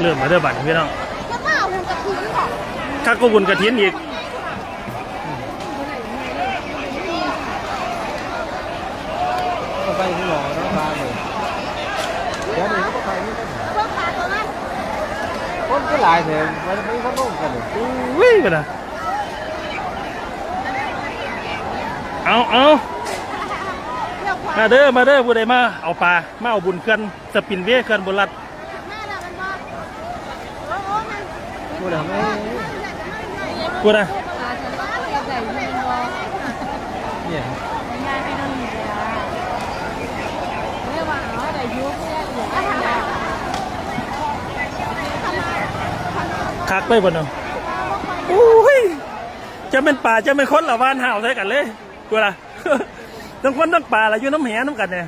เริ่มมาเด้อบัตรพี่น้องจะมาเอาหุ่นกระถิ่นบอกข้าก็บุญกระถินอีกก็ไปที่หล่อน้องมาเลยเดี๋ยวนี้ก็ไปนี่ก็เบิ่งปลาตัวนั้นคนก็หลายแถมมันไม่เขานุ่งกันเลยวิ่งกันนะเอาเอาเรียกขวามาเด้อมาเด้อผู้ใดมาเอาปลามาเอาบุญเคลื่อนสปินเวยเคลื่อนบนรัด แม่น่ะมันบอกโอ้โหมัน พูดทำไมกูนะปลาจะบ้าเลยใหญ่แม่บอกเนี่ยง่ายไปนั่นนี่แหละแม่ว่าเอาแต่ยุคเนี่ยเหลืออะไรอะคักไปบนเนาะโอ้ยจะเป็นป่าจะเป็นคนละวานห่าวใส่กันเลยกูนะทั้งคนทั้งป่าละอยู่น้ำแหน้ำกันเนี่ย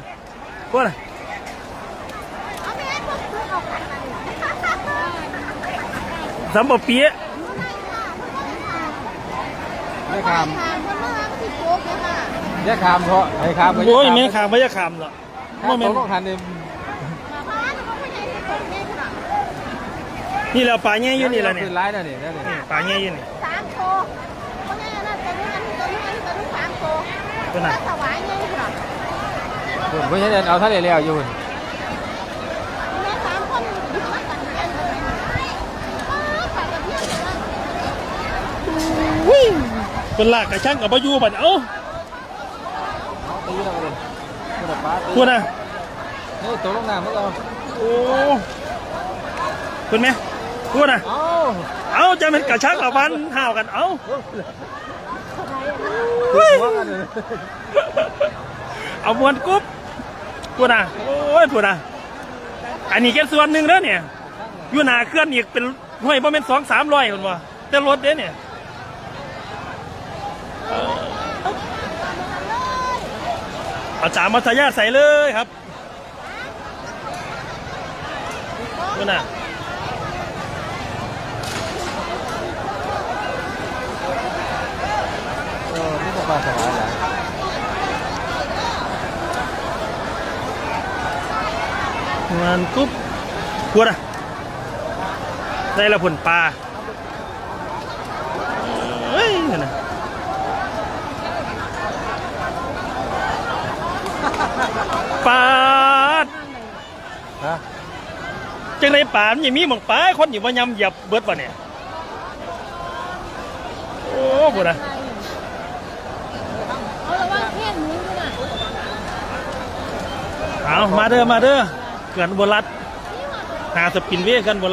กูนะ เอาแม่พวกซื้อเอาขันมาดิ สำบเปี๊ยะได้คทางมันมาที่โจ๊กเนี่ยค่ะำได้คำเพราะไอ้คำโอ้ยแม่ขามไม่จะขามหรอกถ้าว่าแม่ตนกลงทันเนี่ยมาบ้านมันไม่ใหญ่ที่โจ๊กเนี่ยค่ะนี่เราป่าแง่อยู่นี่แหละเนี่ยคือร้ายนะเนี่ยนั่นนี่เนี่ยป่าแง่อยู่นี่สามโชว์เพราะแม่น่ะตัวนี้อันนี้ตัวนี้อันนี้ตัวนี้สามโชว์ตัวไหนถ้าถวายเนี่ยค่ะผมไม่ใช่เอาท่าเรียวอยู่ แม่สามคนอยู่มากันเรียนเลยป้าไปกับเพื่อนเลยว่า เป็นลากกระช่างกับพายุบัดเอ้าตีเราเลยคุณป้าตีกูนะนี่ตกลงน้ำเมื่อเราโอ้คุณแม่กูนะเอ้าเอ้าจะเป็นกระช่างกับวันห่าวกันเอ้าคือหัวกันเลยเอามวนกรุ๊บกูนะโอ้ยกูนะอันนี้แค่ส่วนหนึ่งแล้วเนี่ยอยู่หนาเคลื่อนอีกเป็นห้วยประมาณสองสามร้อยคนวะแต่รถเด้เนี่ยเออเอาจามาทายาใส่เลยครับกูนะเออนี่ก็ปลาสวายแหละงานกุ๊บกูนะได้ละผลปลาเฮ้ยนั่นะ จังไรป่ามันยังมีหมองป่าคนอยู่ว่ายำเหยียบเบิดป่ะเนี่ยโอ้บุนะเอาละว่าเพี้ยนหนี้ด้วยนะเอามาเด้อมาเด้อเกินบรัดหาสปินเวยกันบรัด